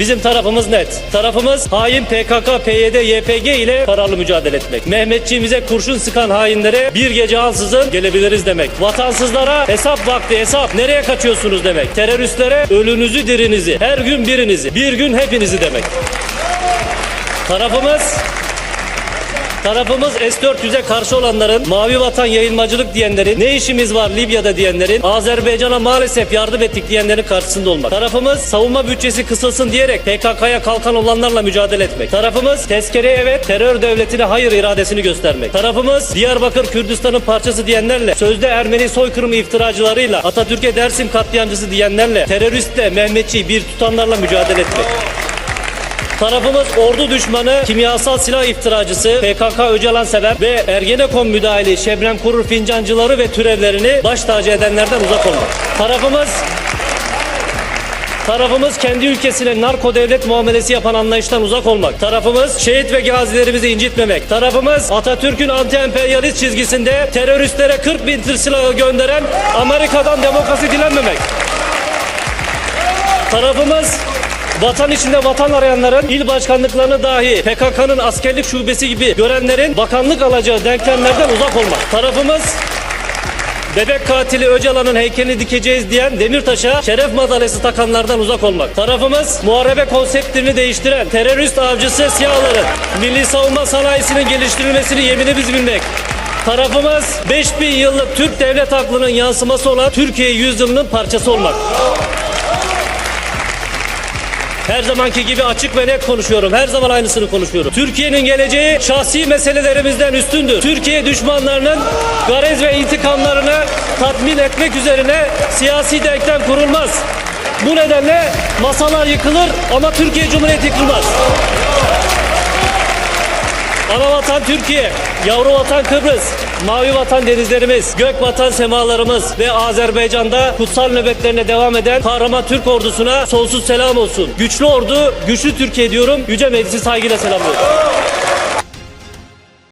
Bizim tarafımız net. Tarafımız hain PKK, PYD, YPG ile kararlı mücadele etmek. Mehmetçiğimize kurşun sıkan hainlere bir gece ansızın gelebiliriz demek. Vatansızlara hesap vakti hesap. Nereye kaçıyorsunuz demek. Teröristlere ölünüzü dirinizi, her gün birinizi, bir gün hepinizi demek. Tarafımız Tarafımız S-400'e karşı olanların, mavi vatan yayılmacılık diyenlerin, ne işimiz var Libya'da diyenlerin, Azerbaycan'a maalesef yardım ettik diyenlerin karşısında olmak. Tarafımız savunma bütçesi kısılsın diyerek PKK'ya kalkan olanlarla mücadele etmek. Tarafımız tezkereye evet, terör devletine hayır iradesini göstermek. Tarafımız Diyarbakır Kürdistan'ın parçası diyenlerle, sözde Ermeni soykırımı iftiracılarıyla, Atatürk'e Dersim katliamcısı diyenlerle, teröristle Mehmetçiyi bir tutanlarla mücadele etmek. Tarafımız ordu düşmanı, kimyasal silah iftiracısı, PKK Öcalan sever ve Ergenekon müdahili Şebnem Kurur fincancıları ve türevlerini baş tacı edenlerden uzak olmak. Tarafımız Tarafımız kendi ülkesine narko devlet muamelesi yapan anlayıştan uzak olmak. Tarafımız şehit ve gazilerimizi incitmemek. Tarafımız Atatürk'ün anti-emperyalist çizgisinde teröristlere 40 bin tır silahı gönderen Amerika'dan demokrasi dilenmemek. Tarafımız Vatan içinde vatan arayanların il başkanlıklarını dahi PKK'nın askerlik şubesi gibi görenlerin bakanlık alacağı denklemlerden uzak olmak. Tarafımız Bebek katili Öcalan'ın heykelini dikeceğiz diyen Demirtaş'a şeref madalyası takanlardan uzak olmak. Tarafımız muharebe konseptini değiştiren terörist avcısı siyahların milli savunma sanayisinin geliştirilmesini yeminimiz bilmek. Tarafımız 5000 yıllık Türk devlet aklının yansıması olan Türkiye yüzyılının parçası olmak. Her zamanki gibi açık ve net konuşuyorum. Her zaman aynısını konuşuyorum. Türkiye'nin geleceği şahsi meselelerimizden üstündür. Türkiye düşmanlarının garez ve intikamlarını tatmin etmek üzerine siyasi denklem kurulmaz. Bu nedenle masalar yıkılır ama Türkiye Cumhuriyeti yıkılmaz. Ana vatan Türkiye, yavru vatan Kıbrıs, mavi vatan denizlerimiz, gök vatan semalarımız ve Azerbaycan'da kutsal nöbetlerine devam eden kahraman Türk ordusuna sonsuz selam olsun. Güçlü ordu, güçlü Türkiye diyorum. Yüce Meclisi saygıyla selamlıyorum.